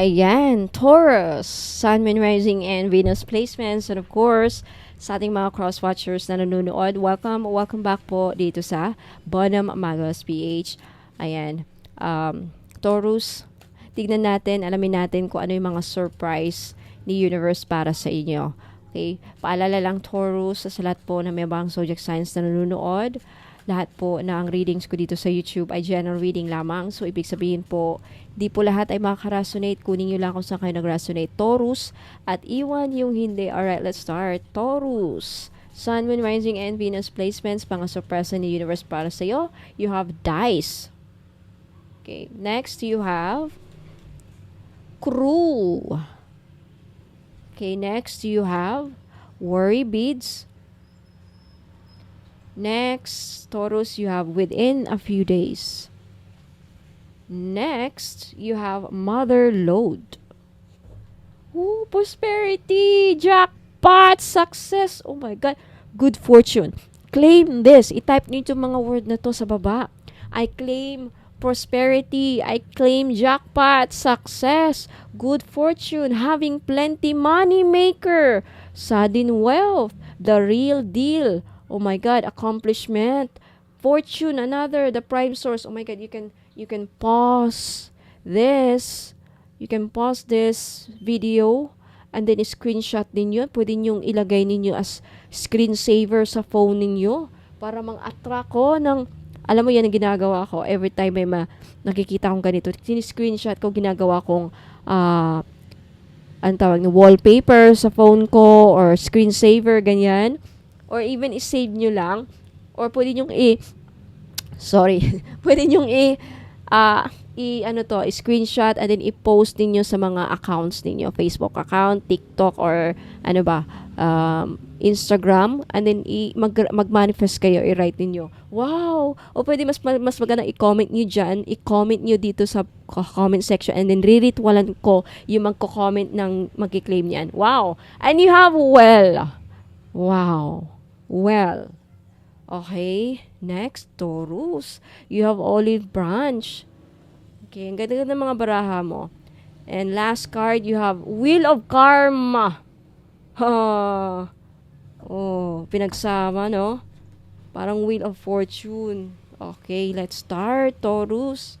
Ayan, Taurus, Sun, Moon, Rising, and Venus placements. And of course, sa ating mga cross-watchers na nanonood, welcome, welcome back po dito sa Bonham Magos PH. Ayan, um, Taurus, tignan natin, alamin natin kung ano yung mga surprise ni Universe para sa inyo. Okay, paalala lang Taurus sa lahat po na may bang zodiac signs na nanonood lahat po ng readings ko dito sa YouTube ay general reading lamang. So, ibig sabihin po, di po lahat ay makaka-resonate. Kunin nyo lang kung saan kayo nag-resonate. Taurus at iwan yung hindi. Alright, let's start. Taurus. Sun, Moon, Rising, and Venus placements, surpresa ni Universe para sa iyo. You have dice. Okay, next you have crew. Okay, next you have worry beads. Next, Taurus, you have within a few days. Next, you have mother load. Ooh, prosperity, jackpot, success. Oh my God. Good fortune. Claim this. I-type niyo yung mga word na to sa baba. I claim prosperity. I claim jackpot, success, good fortune, having plenty money maker, sudden wealth, the real deal, Oh my God, accomplishment, fortune, another, the prime source. Oh my God, you can you can pause this. You can pause this video and then screenshot ninyo. Pwede niyo ilagay ninyo as screensaver sa phone ninyo para mang-attract ko ng alam mo yan ang ginagawa ko every time may ma, nakikita kong ganito. Siniscreenshot ko, ginagawa kong uh, ang tawag na wallpaper sa phone ko or screensaver, ganyan or even i-save nyo lang. Or pwede nyo i sorry pwede nyo i uh, i ano to i-screenshot and then i-post niyo sa mga accounts ninyo. Facebook account TikTok or ano ba um, Instagram. And then i mag, mag-manifest kayo i-write niyo wow! O pwede mas mas maganda i-comment niyo diyan i-comment niyo dito sa comment section and then re-retwalan ko yung magko-comment ng magki-claim niyan. Wow! And you have well. Wow well. Okay, next, Taurus. You have olive branch. Okay, ang ganda ng mga baraha mo. And last card, you have Wheel of Karma. Ha. Oh, pinagsama, no? Parang Wheel of Fortune. Okay, let's start, Taurus.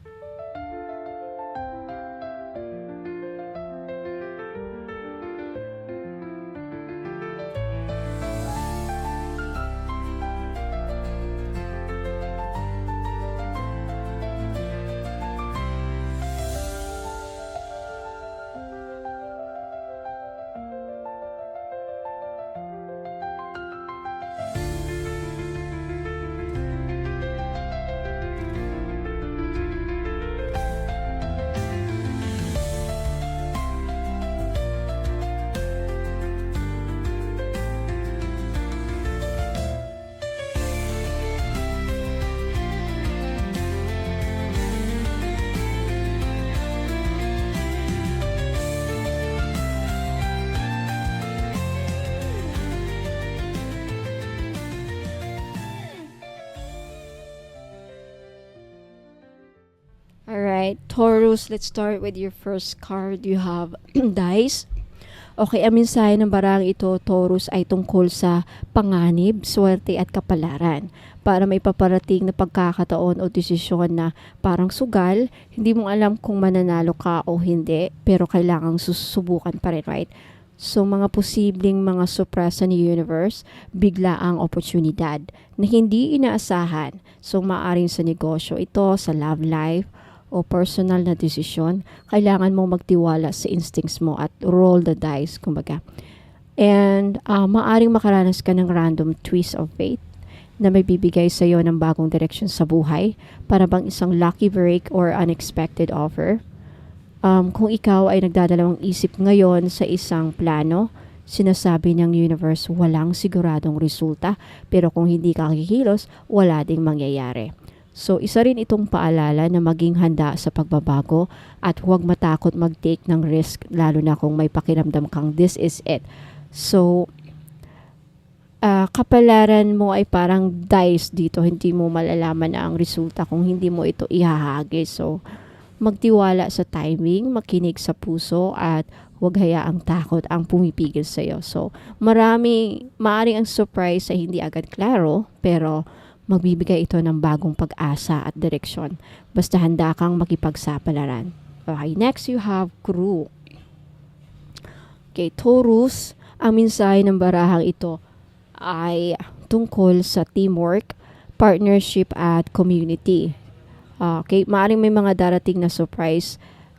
Right, Taurus, let's start with your first card. You have dice. Okay, ang mensahe ng barang ito, Taurus, ay tungkol sa panganib, swerte at kapalaran para may paparating na pagkakataon o desisyon na parang sugal, hindi mo alam kung mananalo ka o hindi, pero kailangang susubukan pa rin, right? So, mga posibleng mga sorpresa ni universe, bigla ang oportunidad na hindi inaasahan. So, maaring sa negosyo ito, sa love life, o personal na desisyon, kailangan mo magtiwala sa instincts mo at roll the dice, kumbaga. And uh, maaring makaranas ka ng random twist of fate na may bibigay sa iyo ng bagong direction sa buhay para bang isang lucky break or unexpected offer. Um, kung ikaw ay nagdadalawang isip ngayon sa isang plano, sinasabi ng universe walang siguradong resulta pero kung hindi ka kikilos, wala ding mangyayari. So, isa rin itong paalala na maging handa sa pagbabago at huwag matakot mag-take ng risk lalo na kung may pakiramdam kang this is it. So, uh, kapalaran mo ay parang dice dito. Hindi mo malalaman na ang resulta kung hindi mo ito ihahagi. So, magtiwala sa timing, makinig sa puso, at huwag hayaang takot ang pumipigil sa iyo. So, marami, maaring ang surprise ay hindi agad klaro, pero magbibigay ito ng bagong pag-asa at direksyon. Basta handa kang makipagsapalaran. Okay, next you have crew. Okay, Taurus, ang mensahe ng barahang ito ay tungkol sa teamwork, partnership at community. Ah, Okay, maaring may mga darating na surprise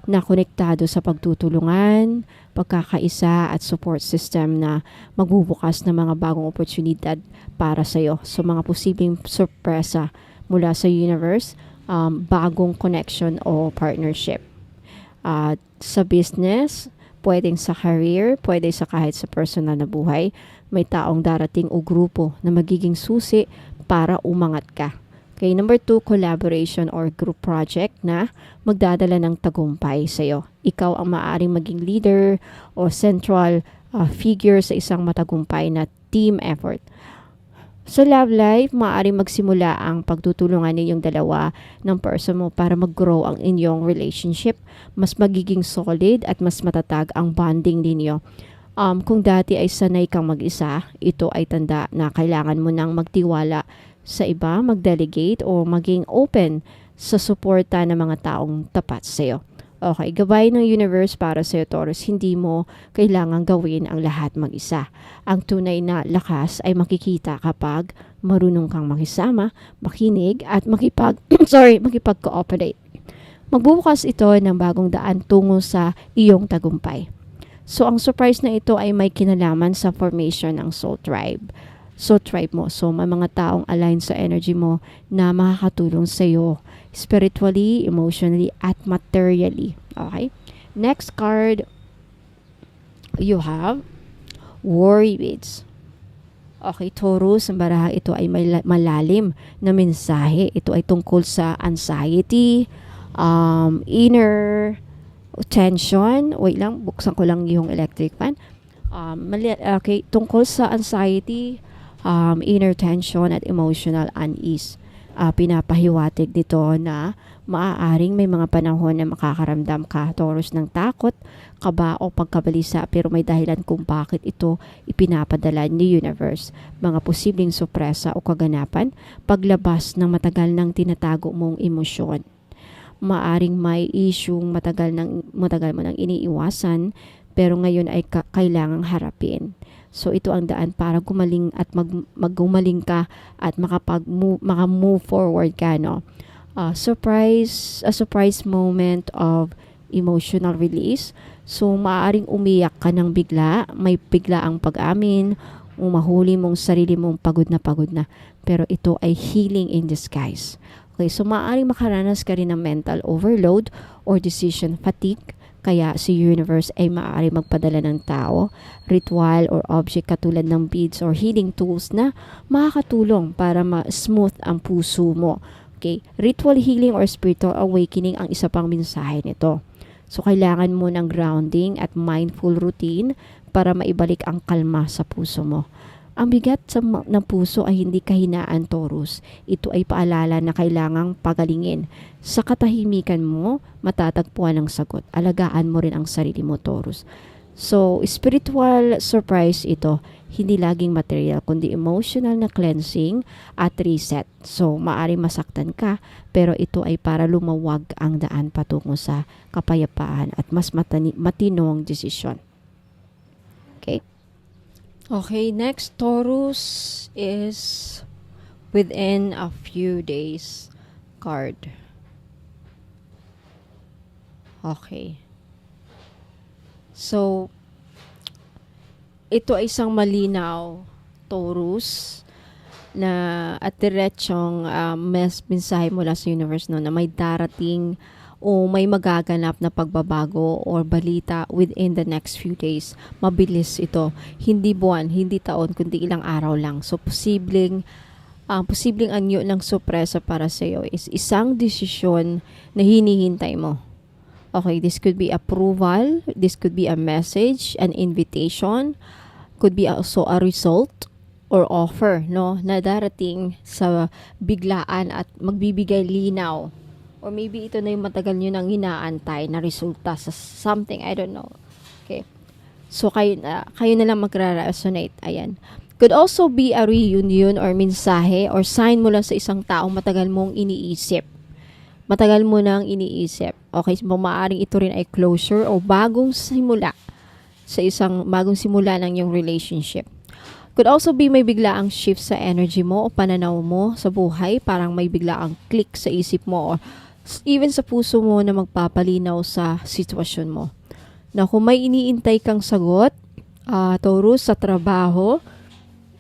na konektado sa pagtutulungan, pagkakaisa at support system na magbubukas ng mga bagong oportunidad para sa iyo. So mga posibleng sorpresa mula sa universe, um, bagong connection o partnership. At sa business, pwedeng sa career, pwede sa kahit sa personal na buhay, may taong darating o grupo na magiging susi para umangat ka. Okay, number two, collaboration or group project na magdadala ng tagumpay sa iyo. Ikaw ang maaaring maging leader o central uh, figure sa isang matagumpay na team effort. Sa love life, maaaring magsimula ang pagtutulungan ninyong dalawa ng person mo para mag-grow ang inyong relationship. Mas magiging solid at mas matatag ang bonding ninyo. Um, kung dati ay sanay kang mag-isa, ito ay tanda na kailangan mo nang magtiwala sa iba, mag-delegate o maging open sa suporta ng mga taong tapat sa iyo. Okay, gabay ng universe para sa iyo, Taurus. Hindi mo kailangan gawin ang lahat mag-isa. Ang tunay na lakas ay makikita kapag marunong kang makisama, makinig, at makipag, sorry, makipag-cooperate. Magbubukas ito ng bagong daan tungo sa iyong tagumpay. So, ang surprise na ito ay may kinalaman sa formation ng soul tribe. Soul tribe mo. So, may mga taong align sa energy mo na makakatulong sa iyo spiritually, emotionally, at materially. Okay? Next card, you have worry beads. Okay, Taurus, ang baraha ito ay may la- malalim na mensahe. Ito ay tungkol sa anxiety, um, inner tension. Wait lang, buksan ko lang yung electric fan. Um, mali- okay, tungkol sa anxiety, um, inner tension at emotional unease. Ah, pinapahiwatig dito na maaaring may mga panahon na makakaramdam ka, Taurus, ng takot, kaba o pagkabalisa pero may dahilan kung bakit ito ipinapadala ni universe. Mga posibleng sorpresa o kaganapan, paglabas ng matagal nang tinatago mong emosyon. Maaring may isyung matagal, nang, matagal mo nang iniiwasan pero ngayon ay ka- kailangang harapin. So ito ang daan para gumaling at mag, maggumaling ka at makapag move, maka-move forward ka no. Uh, surprise a surprise moment of emotional release. So maaaring umiyak ka ng bigla, may bigla ang pag-amin, umahuli mong sarili mong pagod na pagod na. Pero ito ay healing in disguise. Okay, so maaaring makaranas ka rin ng mental overload or decision fatigue kaya si universe ay maaari magpadala ng tao, ritual or object katulad ng beads or healing tools na makakatulong para ma-smooth ang puso mo. Okay? Ritual healing or spiritual awakening ang isa pang mensahe nito. So, kailangan mo ng grounding at mindful routine para maibalik ang kalma sa puso mo. Ang bigat sa ng puso ay hindi kahinaan, Taurus. Ito ay paalala na kailangang pagalingin. Sa katahimikan mo, matatagpuan ang sagot. Alagaan mo rin ang sarili mo, Taurus. So, spiritual surprise ito, hindi laging material, kundi emotional na cleansing at reset. So, maari masaktan ka, pero ito ay para lumawag ang daan patungo sa kapayapaan at mas matinong desisyon. Okay? Next Taurus is within a few days card. Okay. So, ito ay isang malinaw Taurus na at diretsong um, mes mensahe mula sa universe no, na may darating o may magaganap na pagbabago or balita within the next few days. Mabilis ito. Hindi buwan, hindi taon, kundi ilang araw lang. So, posibleng ang posibleng anyo ng sorpresa para sa iyo is isang desisyon na hinihintay mo. Okay, this could be approval, this could be a message, an invitation, could be also a result or offer, no, na darating sa biglaan at magbibigay linaw Or maybe ito na yung matagal nyo nang inaantay na resulta sa something, I don't know. Okay. So, kayo na, kayo na lang magra-resonate. Ayan. Could also be a reunion or mensahe or sign mo lang sa isang taong matagal mong iniisip. Matagal mo nang iniisip. Okay, so maaaring ito rin ay closure o bagong simula sa isang bagong simula ng yung relationship. Could also be may biglaang shift sa energy mo o pananaw mo sa buhay. Parang may biglaang click sa isip mo or even sa puso mo na magpapalinaw sa sitwasyon mo. Na kung may iniintay kang sagot, ah Taurus, sa trabaho,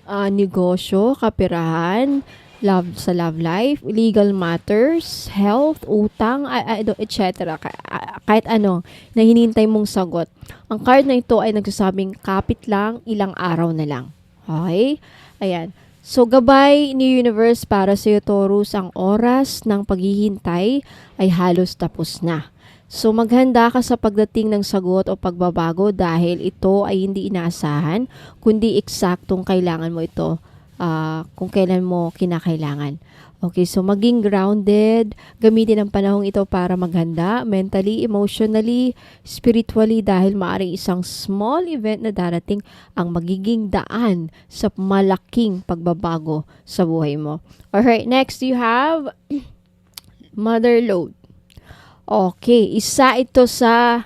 ah, negosyo, kapirahan, love sa love life, legal matters, health, utang, etc. Kahit ano na hinintay mong sagot. Ang card na ito ay nagsasabing kapit lang, ilang araw na lang. Okay? Ayan. So, gabay ni Universe para sa Taurus, ang oras ng paghihintay ay halos tapos na. So, maghanda ka sa pagdating ng sagot o pagbabago dahil ito ay hindi inaasahan, kundi eksaktong kailangan mo ito ah, kung kailan mo kinakailangan. Okay, so maging grounded, gamitin ang panahong ito para maghanda mentally, emotionally, spiritually dahil maaring isang small event na darating ang magiging daan sa malaking pagbabago sa buhay mo. Alright, next you have mother load. Okay, isa ito sa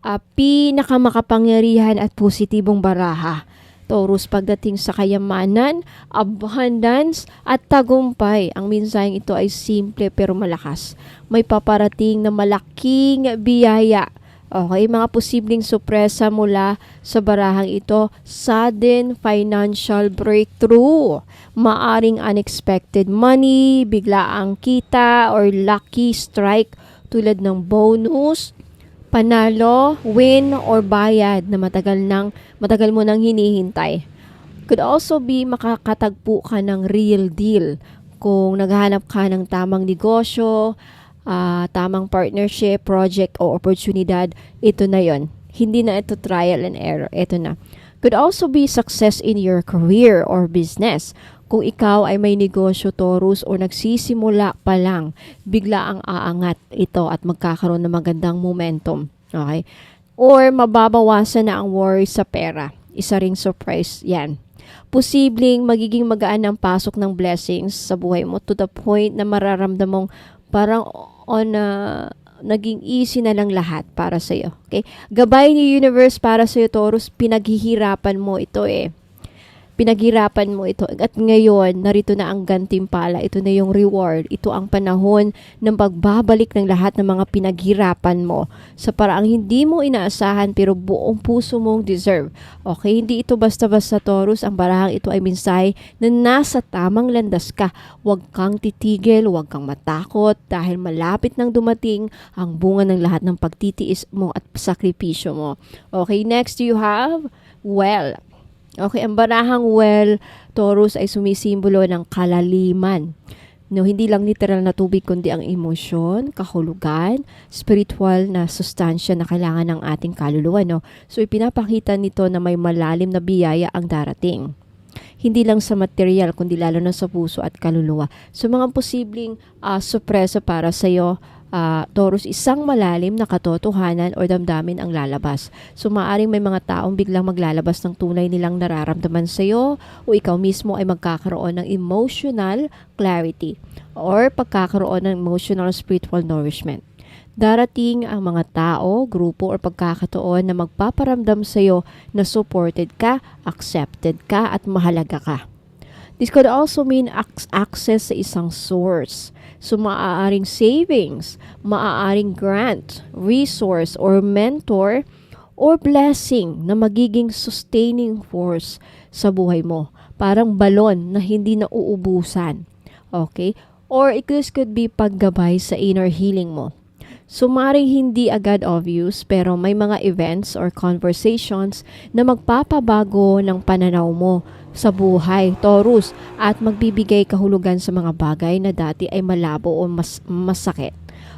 uh, pinakamakapangyarihan at positibong baraha. Taurus pagdating sa kayamanan, abundance at tagumpay. Ang mensaheng ito ay simple pero malakas. May paparating na malaking biyaya. Okay, mga posibleng sorpresa mula sa barahang ito, sudden financial breakthrough. Maaring unexpected money, biglaang kita, or lucky strike tulad ng bonus, panalo, win, or bayad na matagal nang matagal mo nang hinihintay. Could also be makakatagpo ka ng real deal kung naghahanap ka ng tamang negosyo, ah, tamang partnership, project o oportunidad, ito na yon. Hindi na ito trial and error, ito na. Could also be success in your career or business. Kung ikaw ay may negosyo, Taurus, o nagsisimula pa lang, bigla ang aangat ito at magkakaroon ng magandang momentum. Okay? Or mababawasan na ang worry sa pera. Isa ring surprise yan. Posibleng magiging magaan ang pasok ng blessings sa buhay mo to the point na mararamdam mong parang on a naging easy na lang lahat para sa iyo. Okay? Gabay ni universe para sa iyo Taurus, pinaghihirapan mo ito eh pinaghirapan mo ito. At ngayon narito na ang gantimpala. Ito na yung reward. Ito ang panahon ng pagbabalik ng lahat ng mga pinaghirapan mo. Sa paraang hindi mo inaasahan pero buong puso mong deserve. Okay hindi ito basta-basta Taurus. Ang barahang ito ay mensahe na nasa tamang landas ka. Huwag kang titigil huwag kang matakot. Dahil malapit nang dumating ang bunga ng lahat ng pagtitiis mo at sakripisyo mo. Okay next you have well Okay, ang barahang well, Taurus ay sumisimbolo ng kalaliman. No, hindi lang literal na tubig kundi ang emosyon, kahulugan, spiritual na sustansya na kailangan ng ating kaluluwa, no. So ipinapakita nito na may malalim na biyaya ang darating. Hindi lang sa material kundi lalo na sa puso at kaluluwa. So mga posibleng ah, sorpresa para sa iyo ah, Taurus, isang malalim na katotohanan o damdamin ang lalabas. So, maaring may mga taong biglang maglalabas ng tunay nilang nararamdaman sa iyo o ikaw mismo ay magkakaroon ng emotional clarity or pagkakaroon ng emotional spiritual nourishment. Darating ang mga tao, grupo o pagkakataon na magpaparamdam sa iyo na supported ka, accepted ka at mahalaga ka. This could also mean ac- access sa isang source. So, maaaring savings, maaaring grant, resource, or mentor, or blessing na magiging sustaining force sa buhay mo. Parang balon na hindi na uubusan. Okay? Or it could be paggabay sa inner healing mo. So, maaaring hindi agad obvious pero may mga events or conversations na magpapabago ng pananaw mo sa buhay, Taurus, at magbibigay kahulugan sa mga bagay na dati ay malabo o mas masakit.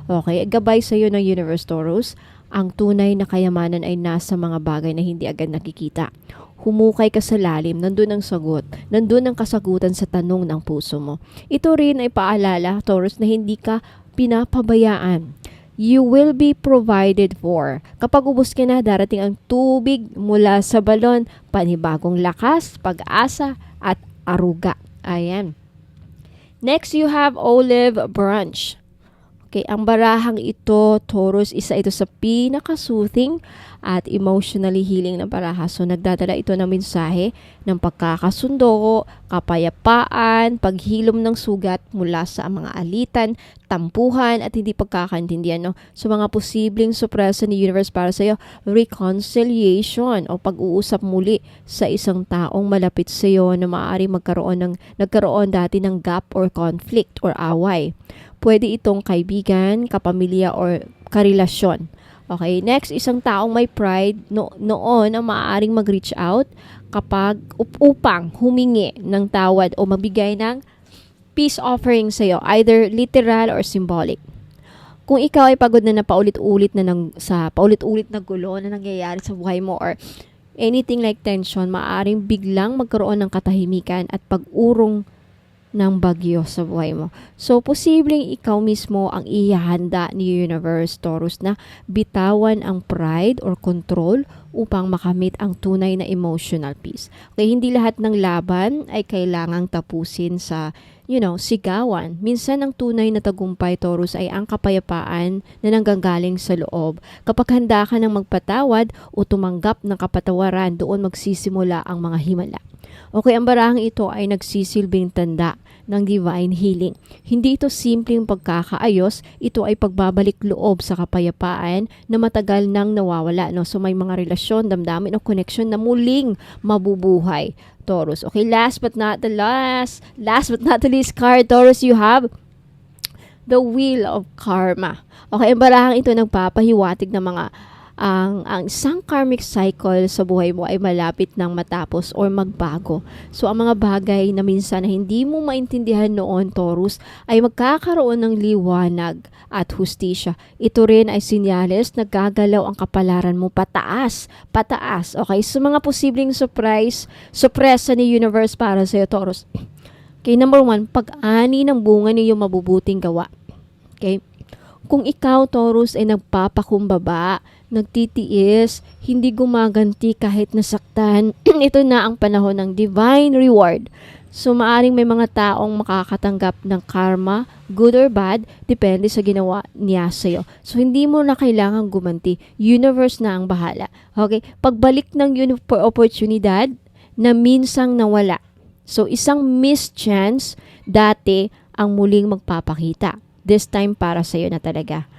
Okay, gabay sa iyo ng Universe Taurus, ang tunay na kayamanan ay nasa mga bagay na hindi agad nakikita. Humukay ka sa lalim, nandun ang sagot, nandun ang kasagutan sa tanong ng puso mo. Ito rin ay paalala, Taurus, na hindi ka pinapabayaan. You will be provided for. Kapag ubos ka na, darating ang tubig mula sa balon, panibagong lakas, pag-asa, at aruga. Ayan. Next, you have olive branch. Okay, ang barahang ito, Taurus, isa ito sa pinaka-soothing at emotionally healing na baraha. So, nagdadala ito ng mensahe ng pagkakasundo, kapayapaan, paghilom ng sugat mula sa mga alitan, tampuhan, at hindi pagkakaintindihan. No? So, mga posibleng supresa ni universe para sa iyo, reconciliation o pag-uusap muli sa isang taong malapit sa iyo na maaari magkaroon ng, nagkaroon dati ng gap or conflict or away. Pwede itong kaibigan, kapamilya, or karelasyon. Okay, next, isang taong may pride no, noon ang maaaring mag-reach out kapag up- upang humingi ng tawad o magbigay ng peace offering sa iyo, either literal or symbolic. Kung ikaw ay pagod na na paulit-ulit na ng, sa paulit-ulit na gulo na nangyayari sa buhay mo or anything like tension, maaaring biglang magkaroon ng katahimikan at pag-urong ng bagyo sa buhay mo. So, posibleng ikaw mismo ang ihahanda ni Universe Taurus na bitawan ang pride or control upang makamit ang tunay na emotional peace. Okay, hindi lahat ng laban ay kailangang tapusin sa, you know, sigawan. Minsan ang tunay na tagumpay, Taurus, ay ang kapayapaan na nanggagaling sa loob. Kapag handa ka ng magpatawad o tumanggap ng kapatawaran, doon magsisimula ang mga himala. Okay, ang barahang ito ay nagsisilbing tanda ng divine healing. Hindi ito simpleng pagkakaayos, ito ay pagbabalik loob sa kapayapaan na matagal nang nawawala. No? So may mga relasyon, damdamin o connection na muling mabubuhay. Taurus. Okay, last but not the last, last but not the least card, Taurus, you have the wheel of karma. Okay, ang barahang ito nagpapahiwatig ng mga ang ang isang karmic cycle sa buhay mo ay malapit nang matapos or magbago. So ang mga bagay na minsan na hindi mo maintindihan noon Taurus ay magkakaroon ng liwanag at hustisya. Ito rin ay sinyales na gagalaw ang kapalaran mo pataas, pataas. Okay, so mga posibleng surprise, surpresa ni universe para sa iyo Taurus. Okay, number one, pag-ani ng bunga ng iyong mabubuting gawa. Okay? Kung ikaw, Taurus, ay nagpapakumbaba, nagtitiis, hindi gumaganti kahit nasaktan, ito na ang panahon ng divine reward. So, maaring may mga taong makakatanggap ng karma, good or bad, depende sa ginawa niya sa'yo. So, hindi mo na kailangang gumanti. Universe na ang bahala. Okay? Pagbalik ng oportunidad na minsang nawala. So, isang missed chance, dati ang muling magpapakita. This time para sa'yo na talaga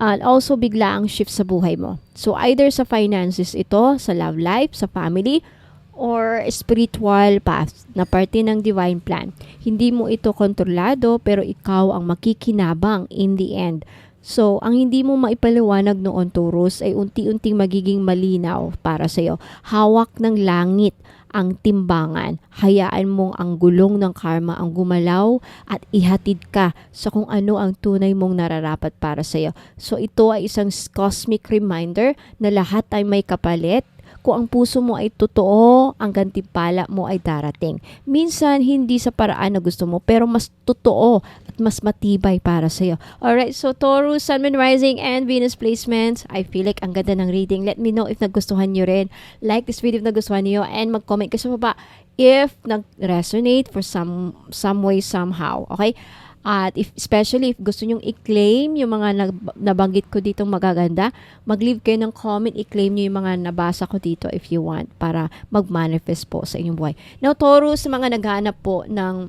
and also bigla ang shift sa buhay mo. So either sa finances ito, sa love life, sa family, or spiritual path na parte ng divine plan. Hindi mo ito kontrolado pero ikaw ang makikinabang in the end. So, ang hindi mo maipaliwanag noon, Taurus, ay unti-unting magiging malinaw para sa'yo. Hawak ng langit ang timbangan. Hayaan mong ang gulong ng karma ang gumalaw at ihatid ka sa kung ano ang tunay mong nararapat para sa iyo. So ito ay isang cosmic reminder na lahat ay may kapalit kung ang puso mo ay totoo, ang gantimpala mo ay darating. Minsan, hindi sa paraan na gusto mo, pero mas totoo at mas matibay para sa iyo. Alright, so Taurus, Sun, Moon, Rising, and Venus placements. I feel like ang ganda ng reading. Let me know if nagustuhan nyo rin. Like this video if nagustuhan nyo and mag-comment ka sa baba if nag-resonate for some some way, somehow. Okay? At if, especially if gusto nyong i-claim yung mga nabanggit ko dito magaganda, mag-leave kayo ng comment, i-claim nyo yung mga nabasa ko dito if you want para mag-manifest po sa inyong buhay. Now, Taurus, mga naghanap po ng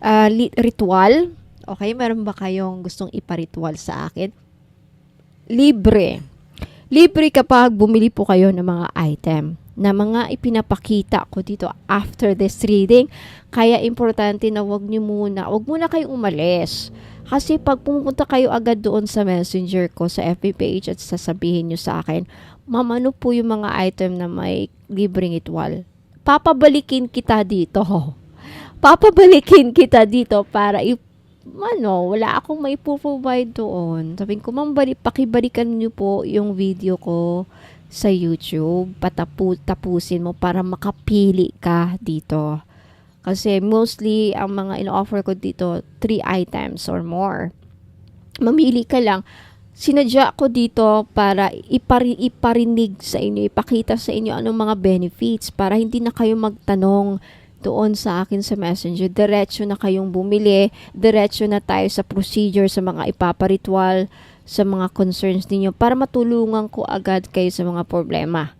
uh, ritual, okay, meron ba kayong gustong iparitual sa akin? Libre. Libre kapag bumili po kayo ng mga item na mga ipinapakita ko dito after this reading. Kaya importante na wag niyo muna, wag muna kayong umalis. Kasi pag pumunta kayo agad doon sa messenger ko sa FB page at sasabihin niyo sa akin, Ma'am, ano po yung mga item na may libreng itwal? Papabalikin kita dito. Papabalikin kita dito para i ano, wala akong may provide doon. Sabi ko, ma'am, bali, pakibalikan niyo po yung video ko sa YouTube, patapu tapusin mo para makapili ka dito. Kasi mostly, ang mga in-offer ko dito, 3 items or more. mamili ka lang. Sinadya ko dito para ipari, iparinig sa inyo, ipakita sa inyo anong mga benefits para hindi na kayo magtanong doon sa akin sa messenger. Diretso na kayong bumili, diretso na tayo sa procedure, sa mga ipaparitual, sa mga concerns ninyo para matulungan ko agad kayo sa mga problema.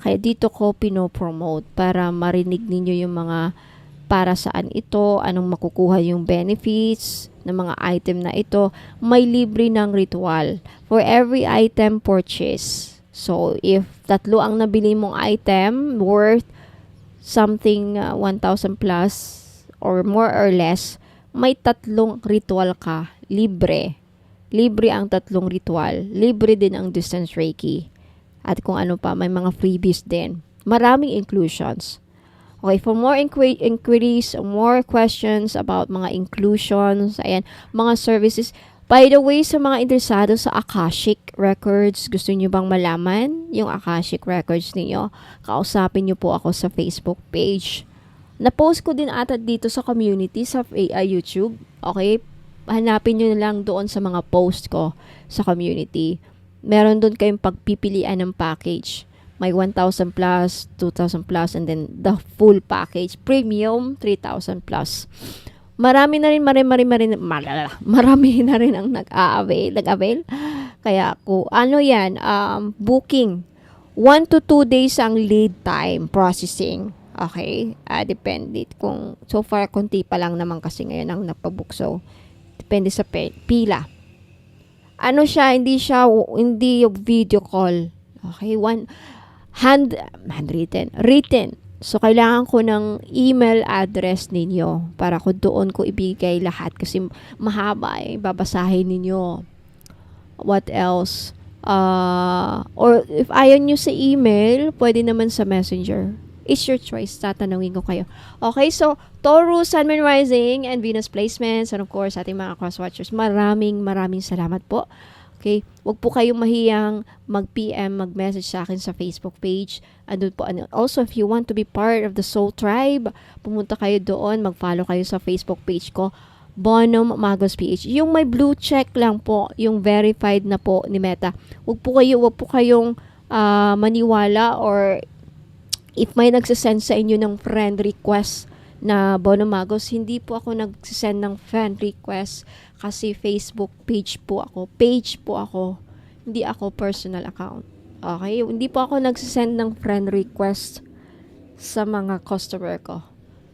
Kaya dito ko pinopromote para marinig ninyo yung mga para saan ito, anong makukuha yung benefits ng mga item na ito. May libre ng ritual for every item purchase. So, if tatlo ang nabili mong item worth something uh, 1,000 plus or more or less, may tatlong ritual ka, libre. Libre ang tatlong ritual. Libre din ang distance Reiki. At kung ano pa, may mga freebies din. Maraming inclusions. Okay, for more inqui- inquiries, more questions about mga inclusions, ayan, mga services. By the way, sa mga interesado sa Akashic Records, gusto niyo bang malaman yung Akashic Records niyo? Kausapin niyo po ako sa Facebook page. Na-post ko din ata dito sa community sa uh, YouTube. Okay? Hanapin niyo na lang doon sa mga post ko sa community. Meron doon kayong pagpipilian ng package may 1,000 plus, 2,000 plus, and then the full package, premium, 3,000 plus. Marami na rin, marami, marami, marami, marami, marami na rin ang nag-avail, nag-avail. Kaya ko, ano yan, um, booking. 1 to 2 days ang lead time processing. Okay? Uh, depende. Kung, so far, konti pa lang naman kasi ngayon ang napabook. Depende sa pila. Ano siya, hindi siya, hindi video call. Okay? One, hand, handwritten, written. So, kailangan ko ng email address ninyo para ko doon ko ibigay lahat kasi mahaba eh, babasahin ninyo. What else? Uh, or if ayaw nyo sa email, pwede naman sa messenger. It's your choice. Tatanungin ko kayo. Okay, so Taurus, Sun, Moon Rising, and Venus placements, and of course, ating mga cross-watchers, maraming maraming salamat po Okay? Huwag po kayong mahiyang mag-PM, mag-message sa akin sa Facebook page. Andun po. And also, if you want to be part of the Soul Tribe, pumunta kayo doon, mag-follow kayo sa Facebook page ko. Bonum Magos PH. Yung may blue check lang po, yung verified na po ni Meta. Huwag po kayo, huwag po kayong uh, maniwala or if may nagsasend sa inyo ng friend request na Bono Magos, hindi po ako nagsisend ng friend request kasi Facebook page po ako. Page po ako. Hindi ako personal account. Okay? Hindi po ako nagsisend ng friend request sa mga customer ko.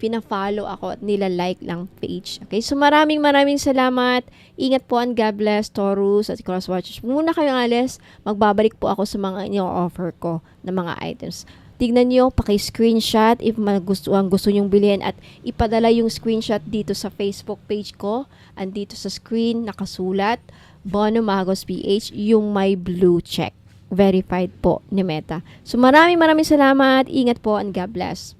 Pina-follow ako at nila-like lang page. Okay? So maraming maraming salamat. Ingat po and God bless, Taurus at Crosswatchers. Muna kayong alis, magbabalik po ako sa mga inyo-offer ko na mga items. Tignan nyo, paki-screenshot if gusto, ang gusto nyong bilhin at ipadala yung screenshot dito sa Facebook page ko. Andito sa screen, nakasulat, Bono Magos PH, yung may blue check. Verified po ni Meta. So maraming maraming salamat. Ingat po and God bless.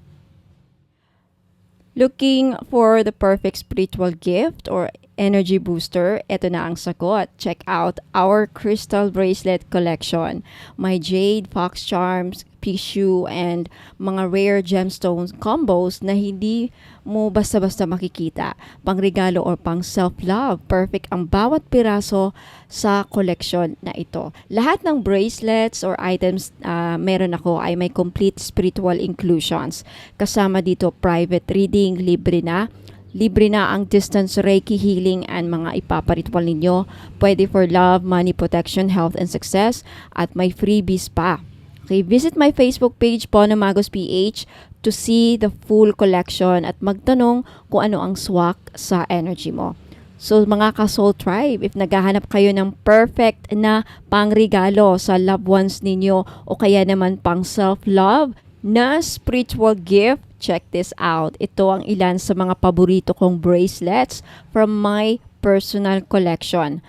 Looking for the perfect spiritual gift or energy booster, ito na ang sagot. Check out our crystal bracelet collection. My jade, fox charms, tissue and mga rare gemstones combos na hindi mo basta-basta makikita. Pangregalo or pang self-love. Perfect ang bawat piraso sa collection na ito. Lahat ng bracelets or items uh, meron ako ay may complete spiritual inclusions. Kasama dito private reading, libre na Libre na ang distance Reiki healing and mga ipaparitual ninyo. Pwede for love, money, protection, health, and success. At may freebies pa. Okay, visit my Facebook page, Bono Magos PH, to see the full collection at magtanong kung ano ang swak sa energy mo. So mga ka-soul tribe, if naghahanap kayo ng perfect na pangregalo sa loved ones ninyo o kaya naman pang self-love na spiritual gift, check this out. Ito ang ilan sa mga paborito kong bracelets from my personal collection.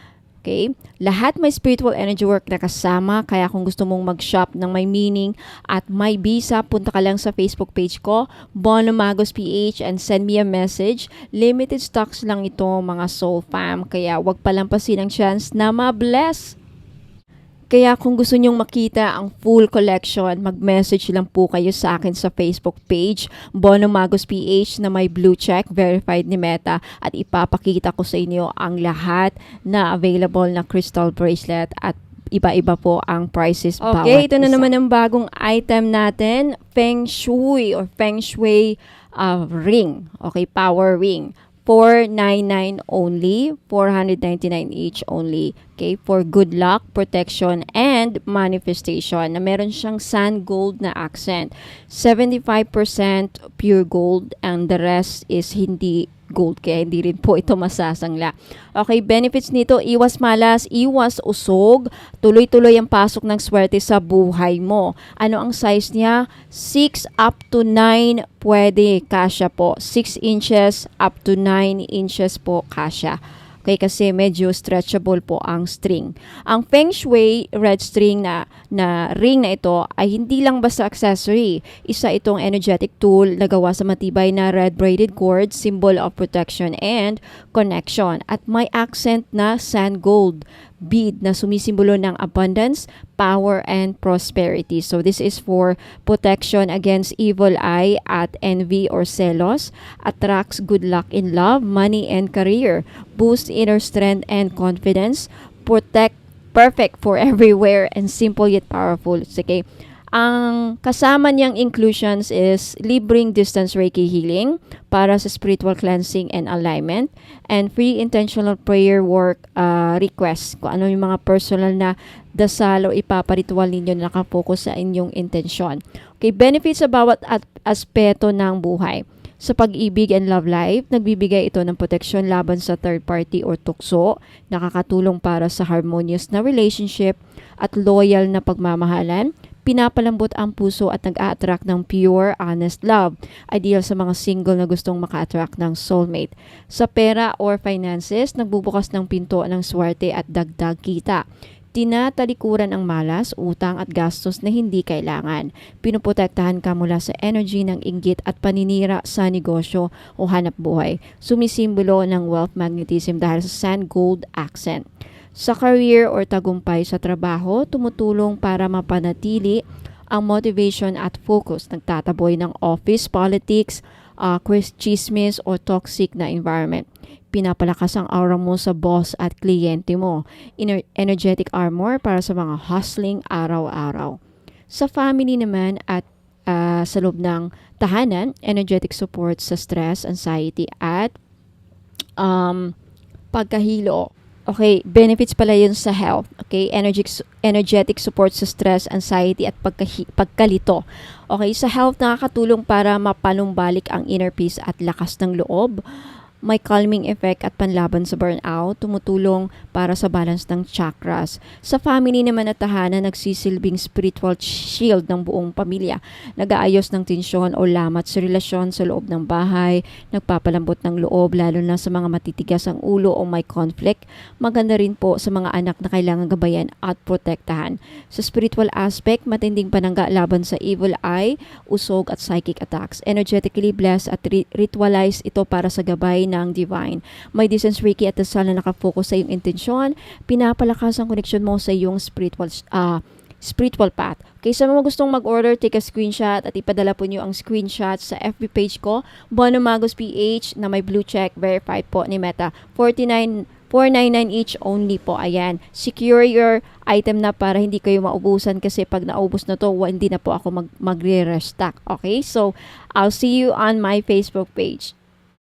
Okay? Lahat may spiritual energy work na kasama. Kaya kung gusto mong mag-shop ng may meaning at may visa, punta ka lang sa Facebook page ko, Bono Magos PH and send me a message. Limited stocks lang ito mga soul fam. Kaya wag palampasin ang chance na ma-bless Kaya kung gusto nyong makita ang full collection, mag-message lang po kayo sa akin sa Facebook page, Bono Magos PH na may blue check, verified ni Meta at ipapakita ko sa inyo ang lahat na available na crystal bracelet at iba-iba po ang prices bawat Okay, ito na isa. naman ang bagong item natin, Feng Shui or Feng Shui uh, ring. Okay, power ring. 499 only, 499 each only. Okay, for good luck, protection, and manifestation na meron siyang sand gold na accent. 75% pure gold and the rest is hindi gold kaya hindi rin po ito masasangla. Okay, benefits nito, iwas malas, iwas usog, tuloy-tuloy ang pasok ng swerte sa buhay mo. Ano ang size niya? 6 up to 9 pwede, kasya po. 6 inches up to 9 inches po, kasya. Okay, kasi medyo stretchable po ang string. Ang Feng Shui red string na, na ring na ito ay hindi lang basta accessory. Isa itong energetic tool na gawa sa matibay na red braided cord, symbol of protection and connection. At may accent na sand gold bead na sumisimbolo ng abundance, power, and prosperity. So this is for protection against evil eye at envy or celos, attracts good luck in love, money, and career, boosts inner strength and confidence, protect perfect for everywhere and simple yet powerful. Sige. Ang kasama niyang inclusions is libreng distance Reiki healing para sa spiritual cleansing and alignment and free intentional prayer work uh, requests kung ano yung mga personal na dasal o ipaparitual ninyo na nakapokus sa inyong intensyon. Okay, benefits sa bawat at aspeto ng buhay. Sa pag-ibig and love life, nagbibigay ito ng proteksyon laban sa third party or tukso, nakakatulong para sa harmonious na relationship at loyal na pagmamahalan, pinapalambot ang puso at nag-a-attract ng pure, honest love. Ideal sa mga single na gustong maka-attract ng soulmate. Sa pera or finances, nagbubukas ng pinto ng swerte at dagdag kita. Tinatalikuran ang malas, utang at gastos na hindi kailangan. Pinuprotektahan ka mula sa energy ng inggit at paninira sa negosyo o hanap buhay. Sumisimbolo ng wealth magnetism dahil sa sand gold accent. Sa career or tagumpay sa trabaho, tumutulong para mapanatili ang motivation at focus. Nagtataboy ng office politics, uh, chismis o toxic na environment. Pinapalakas ang aura mo sa boss at kliyente mo. Ener- energetic armor para sa mga hustling araw-araw. Sa family naman at uh, sa loob ng tahanan, energetic support sa stress, anxiety at um, pagkahilo Okay, benefits pala yun sa health. Okay, energetic, energetic support sa stress, anxiety, at pagkahi, pagkalito. Okay, sa health nakakatulong para mapanumbalik ang inner peace at lakas ng loob. May calming effect at panlaban sa burnout, tumutulong para sa balance ng chakras. Sa family naman at tahanan, nagsisilbing spiritual shield ng buong pamilya. Nag-aayos ng tensyon o lamat sa relasyon sa loob ng bahay, nagpapalambot ng loob lalo na sa mga matitigas ang ulo o may conflict. Maganda rin po sa mga anak na kailangan gabayan at protektahan. Sa spiritual aspect, matinding panangga laban sa evil eye, usog at psychic attacks. Energetically blessed at ri- ritualize ito para sa gabay ng divine. May distance Reiki at dasal na nakafocus sa iyong intensyon, pinapalakas ang connection mo sa iyong spiritual uh, spiritual path. Okay, sa mga gustong mag-order, take a screenshot at ipadala po niyo ang screenshot sa FB page ko, Bono Magos PH na may blue check, verified po ni Meta. 49 499 each only po. Ayan. Secure your item na para hindi kayo maubusan kasi pag naubos na to, hindi na po ako mag magre-restock. Okay? So, I'll see you on my Facebook page.